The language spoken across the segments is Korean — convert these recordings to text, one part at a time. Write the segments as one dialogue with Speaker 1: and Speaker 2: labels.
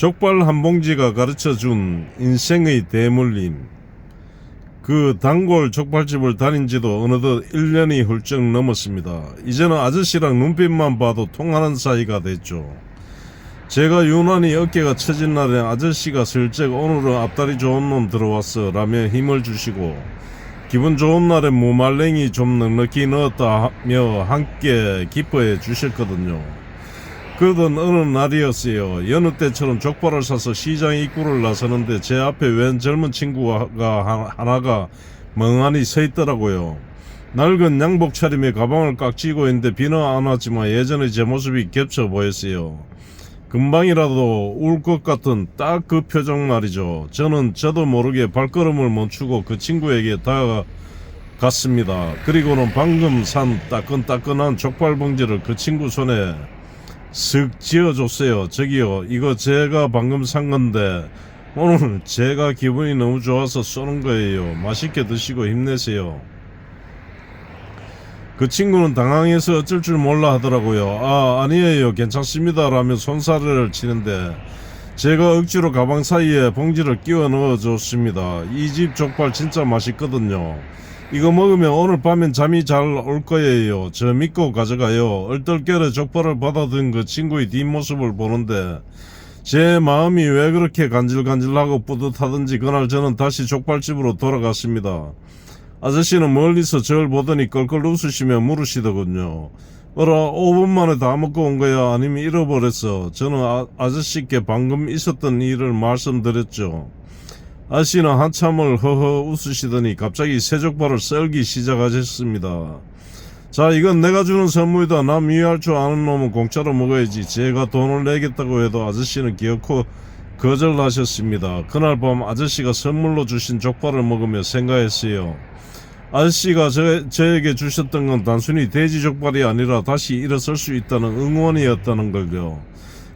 Speaker 1: 족발 한 봉지가 가르쳐준 인생의 대물림. 그 단골 족발집을 다닌 지도 어느덧 1년이 훌쩍 넘었습니다. 이제는 아저씨랑 눈빛만 봐도 통하는 사이가 됐죠. 제가 유난히 어깨가 처진 날에 아저씨가 슬쩍 오늘은 앞다리 좋은 놈 들어왔어 라며 힘을 주시고 기분 좋은 날에 무말랭이 좀 넉넉히 넣었다 하며 함께 기뻐해 주셨거든요. 그러던 어느 날이었어요. 여느 때처럼 족발을 사서 시장 입구를 나서는데 제 앞에 웬 젊은 친구가 한- 하나가 멍하니 서 있더라고요. 낡은 양복 차림에 가방을 깍 쥐고 있는데 비는 안 왔지만 예전에 제 모습이 겹쳐 보였어요. 금방이라도 울 것 같은 딱 그 표정 말이죠. 저는 저도 모르게 발걸음을 멈추고 그 친구에게 다가갔습니다. 그리고는 방금 산 따끈따끈한 족발 봉지를 그 친구 손에 쓱 쥐어줬어요. 저기요, 이거 제가 방금 산 건데 오늘 제가 기분이 너무 좋아서 쏘는 거예요. 맛있게 드시고 힘내세요. 그 친구는 당황해서 어쩔 줄 몰라 하더라고요. 아, 아니에요. 괜찮습니다. 라며 손사래를 치는데 제가 억지로 가방 사이에 봉지를 끼워 넣어 줬습니다. 이 집 족발 진짜 맛있거든요. 이거 먹으면 오늘 밤엔 잠이 잘 올 거예요. 저 믿고 가져가요. 얼떨결에 족발을 받아든 그 친구의 뒷모습을 보는데 제 마음이 왜 그렇게 간질간질하고 뿌듯하던지 그날 저는 다시 족발집으로 돌아갔습니다. 아저씨는 멀리서 저를 보더니 껄껄 웃으시며 물으시더군요. 어라 5분 만에 다 먹고 온 거야 아니면 잃어버렸어. 저는 아, 아저씨께 방금 있었던 일을 말씀드렸죠. 아저씨는 한참을 허허 웃으시더니 갑자기 새족발을 썰기 시작하셨습니다. 자 이건 내가 주는 선물이다. 남 이해할 줄 아는 놈은 공짜로 먹어야지. 제가 돈을 내겠다고 해도 아저씨는 기어코 거절하셨습니다. 그날 밤 아저씨가 선물로 주신 족발을 먹으며 생각했어요. 아저씨가 저, 저에게 주셨던 건 단순히 돼지 족발이 아니라 다시 일어설 수 있다는 응원이었다는 걸요.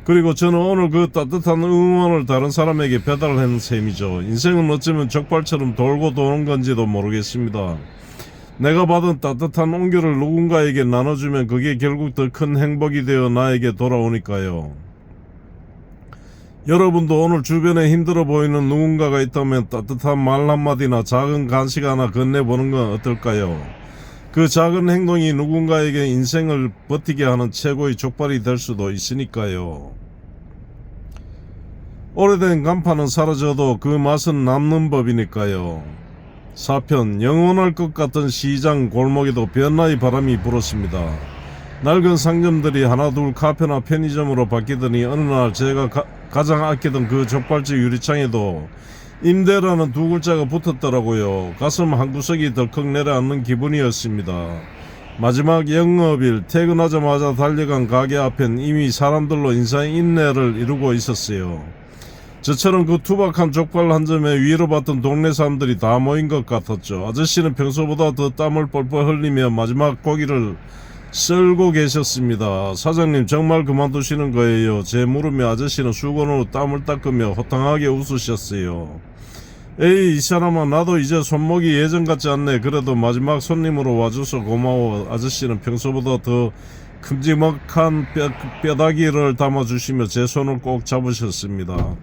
Speaker 1: 그리고 저는 오늘 그 따뜻한 응원을 다른 사람에게 배달한 셈이죠. 인생은 어쩌면 족발처럼 돌고 도는 건지도 모르겠습니다. 내가 받은 따뜻한 온교를 누군가에게 나눠주면 그게 결국 더 큰 행복이 되어 나에게 돌아오니까요. 여러분도 오늘 주변에 힘들어 보이는 누군가가 있다면 따뜻한 말 한마디나 작은 간식 하나 건네보는 건 어떨까요? 그 작은 행동이 누군가에게 인생을 버티게 하는 최고의 족발이 될 수도 있으니까요. 오래된 간판은 사라져도 그 맛은 남는 법이니까요. 사편 영원할 것 같은 시장 골목에도 변화의 바람이 불었습니다. 낡은 상점들이 하나둘 카페나 편의점으로 바뀌더니 어느 날 제가 가, 가 장 아끼던 그 족발집 유리창에도 임대라는 두 글자가 붙었더라고요. 가슴 한 구석이 덜컥 내려앉는 기분이었습니다. 마지막 영업일 퇴근하자마자 달려간 가게 앞엔 이미 사람들로 인상 인내를 이루고 있었어요. 저처럼 그 투박한 족발 한 점에 위로받던 동네 사람들이 다 모인 것 같았죠. 아저씨는 평소보다 더 땀을 뻘뻘 흘리며 마지막 고기를 썰고 계셨습니다. 사장님 정말 그만두시는 거예요. 제 물음에 아저씨는 수건으로 땀을 닦으며 호탕하게 웃으셨어요. 에이 이 사람아 나도 이제 손목이 예전 같지 않네. 그래도 마지막 손님으로 와줘서 고마워. 아저씨는 평소보다 더 큼지막한 뼈, 뼈다귀를 담아주시며 제 손을 꼭 잡으셨습니다.